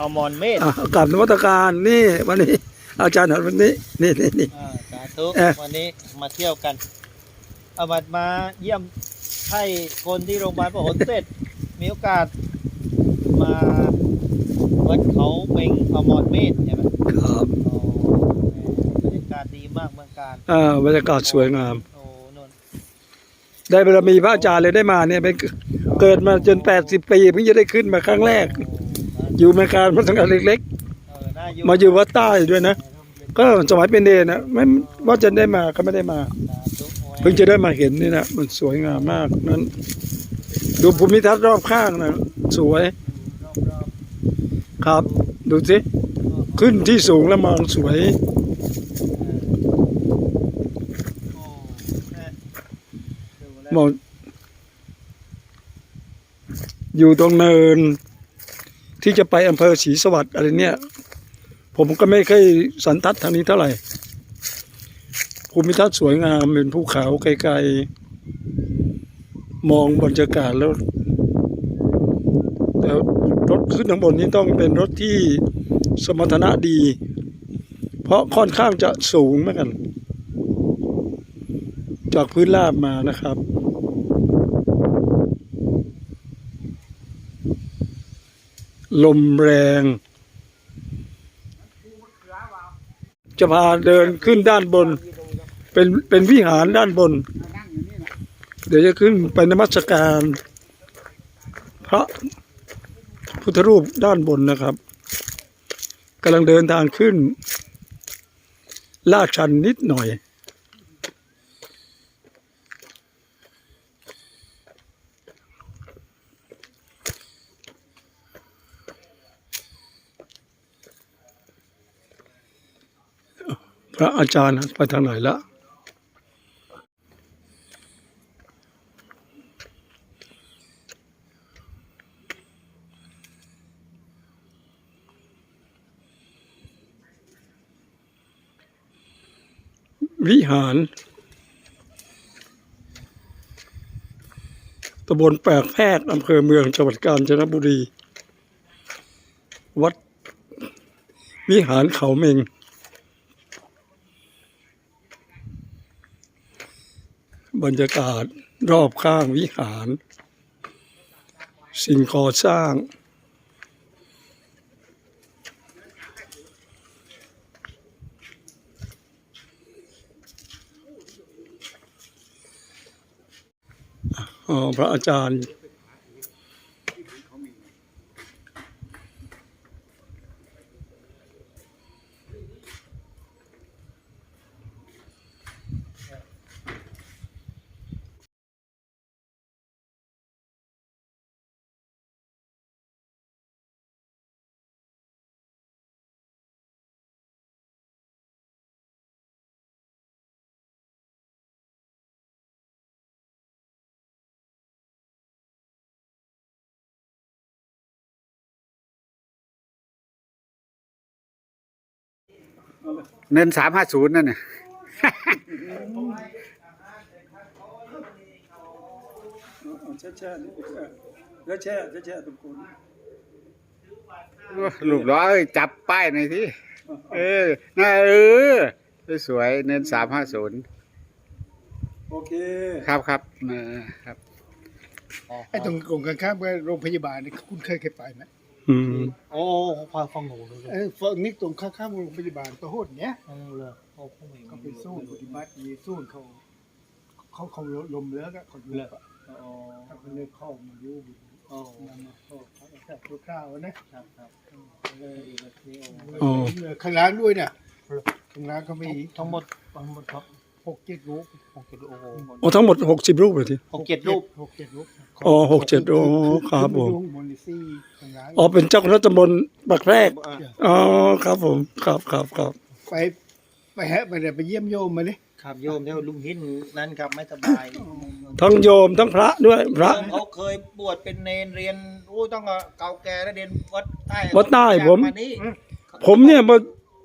อมรเมธอะกลับนวัตการนี่วันนี้ อาจารย์หันวันนี้นี่นี่นี่อ่าสาธุเอ๊ะวันนี้มาเที่ยวกันเอาบัตรมาเยี่ยมให้คนที่โรงพยาบาลพหลเสร็จมีโอกาสมาวัดเขาเมงอมรเมธใช่ไหมครับโอ้บรรยากาศดีมากเมืองการอ่าบรรยากาศสวยงามโอ้นนได้บารมีพระอาจารย์เลยได้มาเนี่ยเป็นเกิดมาจน80ปีเพิ่งจะได้ขึ้นมาครั้งแรก โอ้อยู่เมืองการมาตั้งแต่เล็กเออน่าอยู่ๆมาอยู่วัดใต้ด้วยนะ ก็สมัยเป็นเดนนะไม่ว่าจะได้มาก็ไม่ได้มาสาธุโอ้ยเพิ่งจะได้มาเห็นนี่นะมันสวยงามมากนั้น ดูภูมิทัศน์รอบข้างนะสวยรอบครับ ดูสิๆขึ้นที่สูงแล้วมองสวยมองอยู่ตรงเนิน ที่จะไปอำเภอศรีสวัสดิ์อะไรเนี่ย ผมก็ไม่เคยสันทัดทางนี้เท่าไหร่ ภูมิทัศน์สวยงามเป็นภูเขาไกลๆ มองบรรยากาศแล้วแล้วรถขึ้นข้างบนนี้ต้องเป็นรถที่สมรรถนะดี เพราะค่อนข้างจะสูงเหมือนกัน จากพื้นราบมานะครับ ลมแรง จะพาเดินขึ้นด้านบน เป็นเป็นวิหารด้านบน เดี๋ยวจะขึ้นไปนมัสการ พระพุทธรูปด้านบนนะครับกำลังเดินทางขึ้น ลาดชันนิดหน่อย ระอาจารย์ไปทางไหนละวิหารตำบลแปลกแพรกอำเภอเมืองจังหวัดกาญจนบุรี วัด วิหารเขาเมง บรรยากาศรอบข้างวิหาร สิ่งก่อสร้างอ๋อพระอาจารย์ เนินสามห้าศูนย์นั่นน่ะแช่แช่แล้วแช่แช่ตรงคนลูกล้อเอ้ยจับป้ายหน่อยทีเออน่าเออสวยๆเนินสามห้าศูนย์โอเค ครับครับเออครับไอ้ตรงกรงกันข้ามกับโรงพยาบาลนี่คุณเคยเคยไปไหม อืมโอ้ความฟังหูเลยเออฝั่งนี้ตรงข้างๆโรงพยาบาลตัวโหดเนี้ยเออเลยโอ้พวกมึงเขาไปสู้ปฏิบัติมีสู้เขาเขาเขาลมเลิกอะเขาอยู่อะโอ้เขาก็เลยเข้ามาอยู่โอ้นั่นนะเขาเขาแค่ตัวข้าวนะครับครับเลยอ๋อข้างล่างด้วยเนี่ยข้างล่างเขามีทั้งหมดทั้งหมดครับ หกเจ็ดลูกหกเจ็ดโอ้โหโอ้ทั้งหมดหกสิบรูปเลยทีหกเจ็ดรูปหกเจ็ดลูกอ๋อหกเจ็ดโอ้ครับผมมอนิซี่ข้างล่างอ๋อเป็นเจ้าคณะตำบลบักแรกอะอ๋อครับผมครับครับครับไปไปฮะไปเดี๋ยวไปเยี่ยมโยมมาเลยครับโยมเดี๋ยวลุงหินนั่นครับไม่สบายทั้งโยมทั้งพระด้วยพระเขาเคยบวชเป็นเนนเรียนโอ้ต้องเก่าแก่แล้วเรียนวัดใต้วัดใต้ผมมานี่ผมเนี่ยมา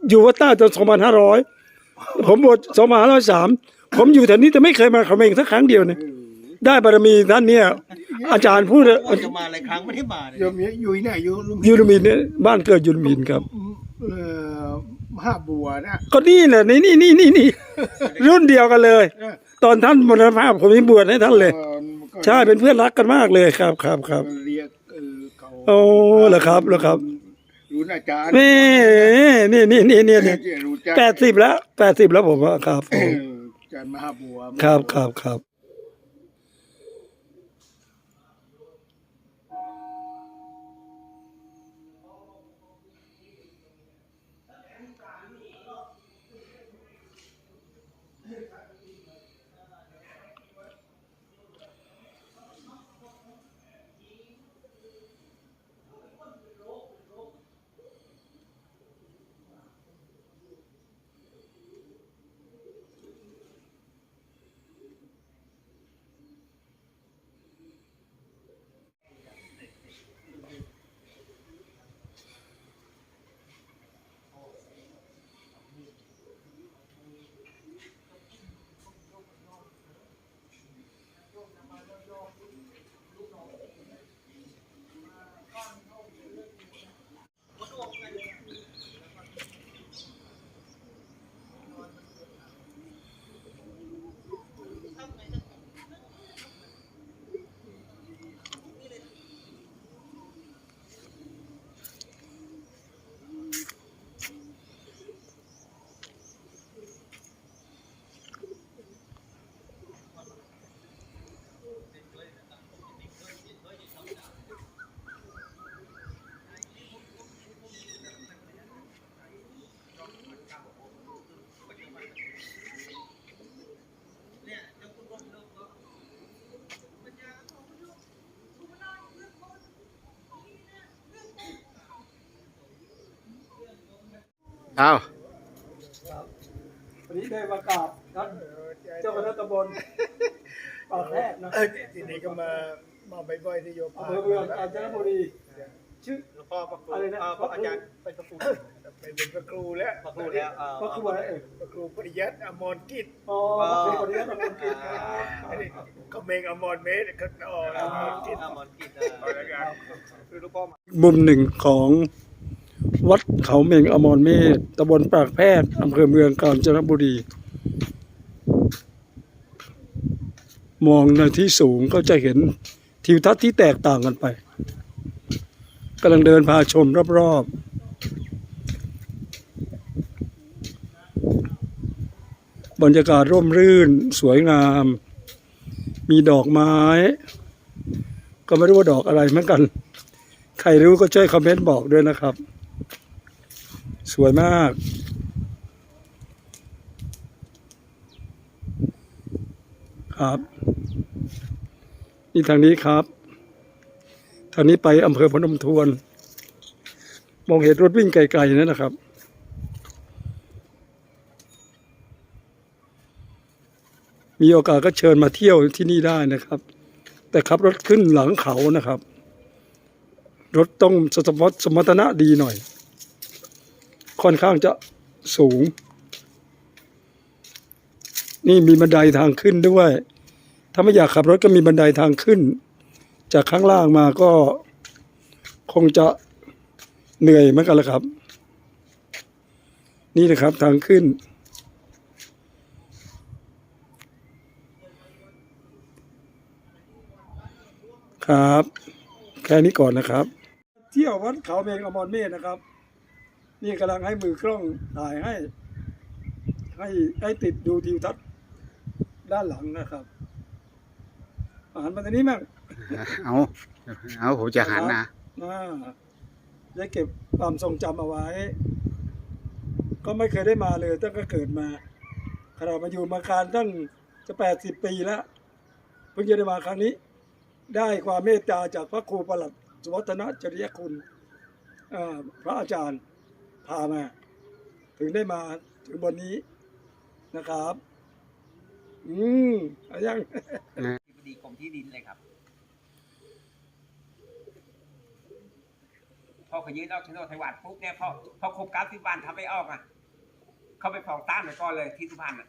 อยู่วัดใต้จนสองพันห้าร้อย ผมบวชสองพันห้าร้อยสามผมอยู่แถวนี้แต่ไม่เคยมาเขมรสักครั้งเดียวเนี่ยได้บารมีท่านเนี่ย อาจารย์พูดเลยว่าจะมาหลายครั้งไม่ได้มาเลยโยมอยู่ที่ไหนอยู่ลุงยูนมินเนี่ยบ้านเกิดยูนมินครับเอ่อมหาบัวนะก็นี่แหละนี่นี่นี่นี่นี่รุ่นเดียวกันเลย ตอนท่านมรณภาพผมยังบวชให้ท่านเลยเอ่อก็ใช่เป็นเพื่อนรักกันมากเลยครับครับครับเรียกเออเขาโอ้เหรอครับเหรอครับ รู้อาจารย์นี่นี่นี่นี่นี่นี่รู้จัก แปดสิบแล้วแปดสิบแล้วผมว่าครับผเอมออาจารย์มหาบัว ครับครับครับ เอาวันนี้ได้ประกาศท่านเจ้าคณะตำบลปากแพทย์นะเออทีนี้ก็มามาบ่อยๆที่โยมอำเภอเมืองกาญจนบุรีชื่อ หลวงพ่อพระครูอะไรนะอ่าพระอาจารย์เป็นพระครูไปเป็นพระครูแล้วพระครูแล้วอ่าก็คือว่าเออพระครูปริยัติอมรกิจอ๋อพระครูคนนี้เป็นคนกินอันนี้ก็เมงอมรเมตรเขาต่ออมรกิจอ่ามอนกินเอาละกันคือหลูกพ่อมา มุมหนึ่งของ วัดเขาเมงอมรเมธตำบลปากแพทย์อำเภอเมืองกาญจนบุรี มองในที่สูงก็จะเห็นทิวทัศน์ที่แตกต่างกันไปกำลังเดินพาชมรอบๆบรรยากาศร่มรื่นสวยงาม มีดอกไม้ ก็ไม่รู้ว่าดอกอะไรเหมือนกัน ใครรู้ก็ช่วยคอมเมนต์บอกด้วยนะครับ สวยมาก ครับ นี่ทางนี้ครับ ทางนี้ไปอำเภอพนมทวน มองเห็นรถวิ่งไกลๆนั่นนะครับ มีโอกาสก็เชิญมาเที่ยวที่นี่ได้นะครับ แต่ขับรถขึ้นหลังเขานะครับรถต้องสมรรถสมรรถนะดีหน่อย ค่อนข้างจะสูง นี่มีบันไดทางขึ้นด้วย ถ้าไม่อยากขับรถก็มีบันไดทางขึ้น จากข้างล่างมาก็คงจะเหนื่อยเหมือนกันละครับ นี่นะครับทางขึ้น ครับ แค่นี้ก่อนนะครับ เที่ยววัดเขาเมงอมรเมธนะครับ นี่กำลังให้มือกล้องถ่ายให้ ให้ให้ติดดูทิวทัศน์ด้านหลังนะครับหันมาทางนี้มั่งเอาเอาผมจะหันนะอ่าได้เก็บความทรงจำเอาไว้ ก็ไม่เคยได้มาเลย ตั้งแต่เกิดมาขณะมาอยู่มาการตั้งจะแปดสิบปีแล้วเพิ่งจะได้มาครั้งนี้ ได้ความเมตตาจากพระครูประหลัดสุวัฒนจริยคุณอ่าพระอาจารย์ พามา ถึงได้มาถึงบนนี้นะครับ อืมเอายังที่พอดีกรมที่ดินเลยครับพอเขายืนออกโฉนดไทยวัดปุ๊บเนี่ยพอพอครบเก้าสิบวันทำไม่ออกอะ เขาไปฟ้องต้านไว้ก่อนเลยที่สุพรรณอะ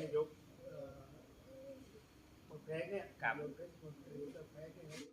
ายกเอ่อหมดแพ้เนี่ยครับ หมดแพ้หมดแพ้เนี่ย